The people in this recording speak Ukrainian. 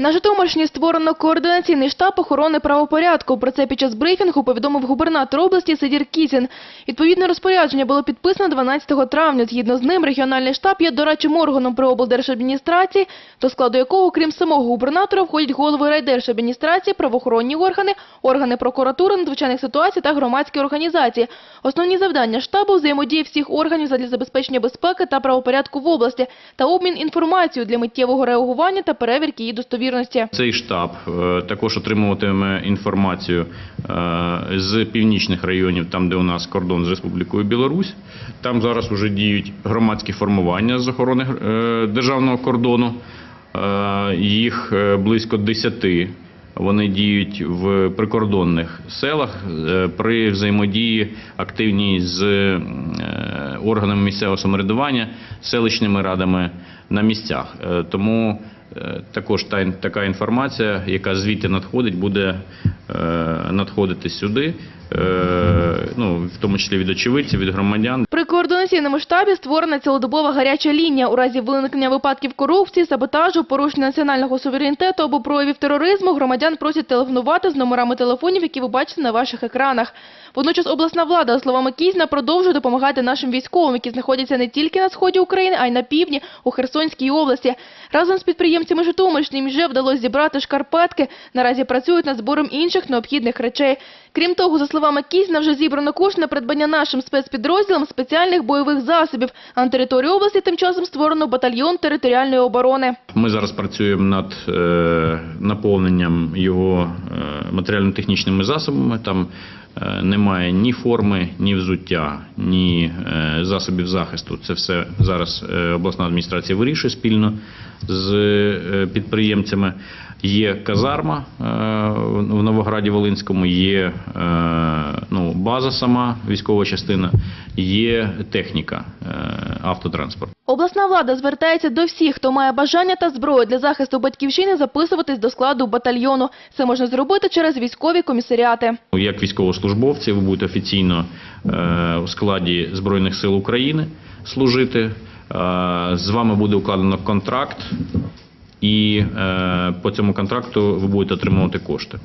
На Житомирщині створено координаційний штаб охорони правопорядку. Про це під час брифінгу повідомив губернатор області Сидір Кізін. Відповідне розпорядження було підписано 12 травня. Згідно з ним, регіональний штаб є дорадчим органом при облдержадміністрації, до складу якого, крім самого губернатора, входять голови райдержадміністрації, правоохоронні органи, органи прокуратури, надзвичайних ситуацій та громадські організації. Основні завдання штабу – взаємодія всіх органів задля забезпечення безпеки та правопорядку в області та обмін інформацією для миттєвого реагування та перевірки її достовірності. Цей штаб е, також отримуватиме інформацію е, з північних районів, там де у нас кордон з Республікою Білорусь. Там зараз вже діють громадські формування з охорони е, державного кордону. Їх близько 10. Вони діють в прикордонних селах при взаємодії активній з органами місцевого самоврядування, селищними радами на місцях. Тому також та, така інформація, яка звідти надходить, буде е, надходити сюди, е, ну, в тому числі від очевидців, від громадян. При координаційному штабі створена цілодобова гаряча лінія. У разі виникнення випадків корупції, саботажу, порушення національного суверенітету або проявів тероризму громадян просять телефонувати з номерами телефонів, які ви бачите на ваших екранах. Водночас обласна влада, за словами Кізна, продовжує допомагати нашим військовим, які знаходяться не тільки на сході України, а й на півдні, у Херсонській області. Разом з підприємцями Житомирщини вже вдалося зібрати шкарпетки. Наразі працюють над збором інших необхідних речей. Крім того, за словами Кізна, вже зібрано кошти на придбання нашим спецпідрозділам спеціальних бойових засобів. А на території області тим часом створено батальйон територіальної оборони. Ми зараз працюємо над е, наповненням його е, матеріально-технічними засобами. Там немає ні форми, ні взуття, ні е, засобів захисту. Це все зараз е, обласна адміністрація вирішує спільно з е, підприємцями. Є казарма е, в Новограді Волинському, є е, ну, база сама, військова частина, є техніка, е, автотранспорт. Обласна влада звертається до всіх, хто має бажання та зброю для захисту батьківщини записуватись до складу батальйону. Це можна зробити через військові комісаріати. Як військовослужбовці, ви будете офіційно е, у складі Збройних сил України служити. Е, З вами буде укладено контракт, і е, по цьому контракту ви будете отримувати кошти.